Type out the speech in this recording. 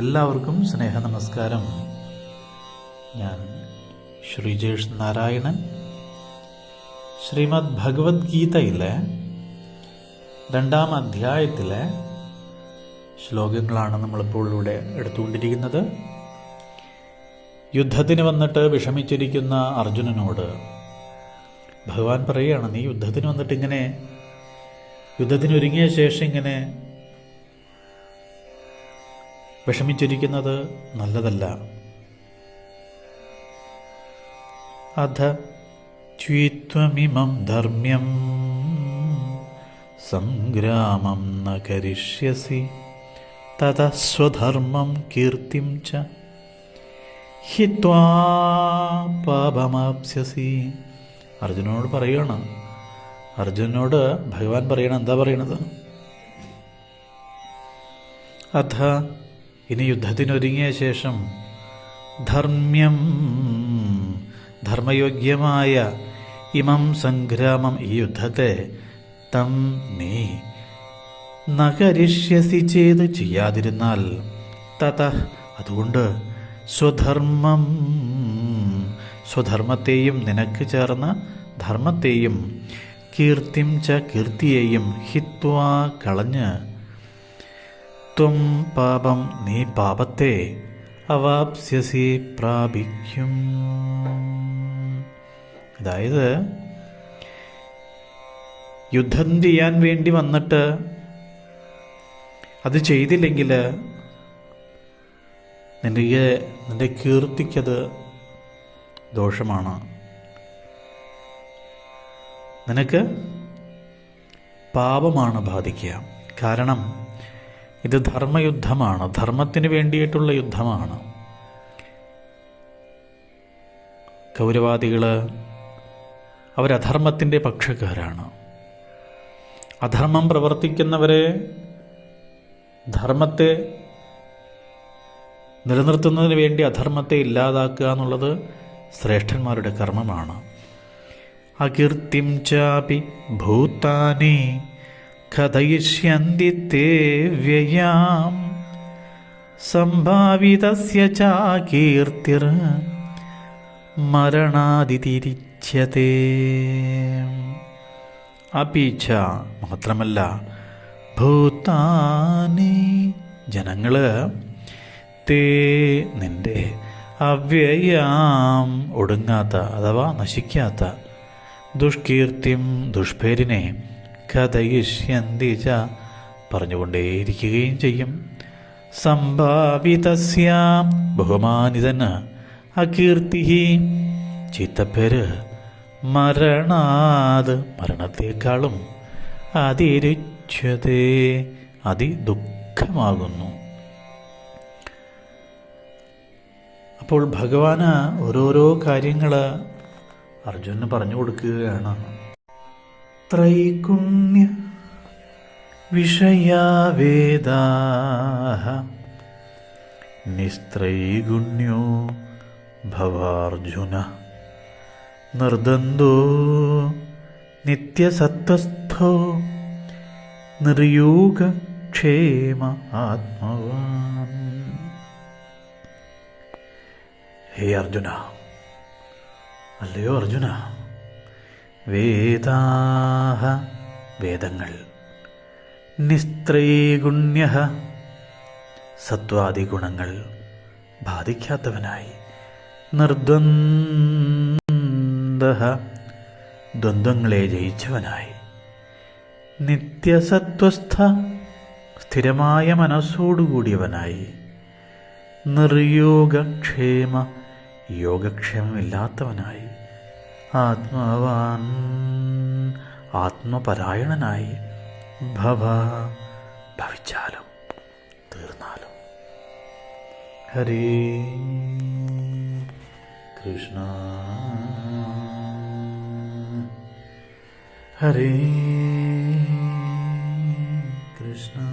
എല്ലാവർക്കും സ്നേഹ നമസ്കാരം ഞാൻ ശ്രീജേഷ് നാരായണൻ. ശ്രീമദ് ഭഗവത്ഗീതയിലെ രണ്ടാം അധ്യായത്തിലെ ശ്ലോകങ്ങളാണ് നമ്മളിപ്പോൾ ഇവിടെ എടുത്തുകൊണ്ടിരിക്കുന്നത്. യുദ്ധത്തിന് വന്നിട്ട് വിഷമിച്ചിരിക്കുന്ന അർജുനനോട് ഭഗവാൻ പറയുകയാണ് നീ യുദ്ധത്തിന് വന്നിട്ട് ഇങ്ങനെ യുദ്ധത്തിന് ഒരുങ്ങിയ ശേഷം ഇങ്ങനെ വിഷമിച്ചിരിക്കുന്നത് നല്ലതല്ല. അധ ച്വീത്വമിമം ധർമ്മ്യം സംഗ്രാമം ന കരിഷ്യസി. തത സ്വധർമ്മം കീർത്തിം ച ഹിത്വാ പാപമാപ്സ്യസി. അർജുനനോട് പറയുകയാണ് അർജുനോട് ഭഗവാൻ പറയണം എന്താ പറയണത്? അഥ ഇനി യുദ്ധത്തിനൊരുങ്ങിയ ശേഷം ധർമ്മ്യം ധർമ്മയോഗ്യമായ ഇമം സംഗ്രാമം ഈ യുദ്ധത്തെ തം നീ നകരിഷ്യസി ചെയ്ത് ചെയ്യാതിരുന്നാൽ തത അതുകൊണ്ട് സ്വധർമ്മം സ്വധർമ്മത്തെയും നിനക്ക് ചേർന്ന ധർമ്മത്തെയും കീർത്തിം ച കീർത്തിയെയും ഹിത്വാ കളഞ്ഞ് ത്വം പാപം നീ പാപത്തെ അവാപ്സ്യസി പ്രാപിക്കും. അതായത് യുദ്ധം ചെയ്യാൻ വേണ്ടി വന്നിട്ട് അത് ചെയ്തില്ലെങ്കിൽ നിന്റെ നിന്റെ കീർത്തിക്കത് ദോഷമാണ്. നിനക്ക് പാപമാണ് ബാധിക്കുക. കാരണം ഇത് ധർമ്മയുദ്ധമാണ്. ധർമ്മത്തിന് വേണ്ടിയിട്ടുള്ള യുദ്ധമാണ്. കൗരവാദികൾ അവരധർമ്മത്തിന്റെ പക്ഷക്കാരാണ്. അധർമ്മം പ്രവർത്തിക്കുന്നവരെ ധർമ്മത്തെ നിലനിർത്തുന്നതിന് വേണ്ടി അധർമ്മത്തെ ഇല്ലാതാക്കുക എന്നുള്ളത് ശ്രേഷ്ഠന്മാരുടെ കർമ്മമാണ്. അകീർത്തിം ചാപി ഭൂതാനി കഥയിഷ്യന്തി വ്യയാം സംഭാവിതസ്യ ചാകീർത്തിർ മരണാതിരിച്ചേ അപീച്ച മാത്രമല്ല ഭൂതാനി ജനങ്ങൾ തേ നിന്റെ അവ്യയാം ഒടുങ്ങാത്ത അഥവാ നശിക്കാത്ത ദുഷ്കീർത്തിം ദുഷ്പേരിനെ കഥയിഷ്യന്തി ച പറഞ്ഞുകൊണ്ടേയിരിക്കുകയും ചെയ്യും. സംഭാവിതസ്യാം ബഹുമാനിതന് അകീർത്തി ചീത്തപ്പേര് മരണാത് മരണത്തെക്കാളും അതിരുച്ഛതേ അതിദുഃഖമാകുന്നു. അപ്പോൾ ഭഗവാന് ഓരോരോ കാര്യങ്ങൾ അർജുനന് പറഞ്ഞു കൊടുക്കുകയാണ്. ത്രൈകുണ്യ वेदाः निस्त्रैगुण्यो ഭവാർജുന. निर्दन्दो നിത്യസത്വസ്ഥോ നിർയോഗക്ഷേമ ആത്മവാൻ. ഹേ അർജുന. അല്ലയോ അർജുന. വേദാഹ വേദങ്ങൾ. നിസ്ത്രൈഗുണ്യ സത്വാദി ഗുണങ്ങൾ ബാധിക്കാത്തവനായി. നിർദ്വന്ദ ദ്വന്ദ്വങ്ങളെ ജയിച്ചവനായി. നിത്യസത്വസ്ഥ സ്ഥിരമായ മനസ്സോടുകൂടിയവനായി. നിർയോഗക്ഷേമ യോഗക്ഷേമമില്ലാത്തവനായി. ആത്മാവാൻ. ആത്മപരായണനായി ഭവ ഭവിച്ചാലും തീർന്നാലും. ഹരേ കൃഷ്ണ. ഹരേ കൃഷ്ണ.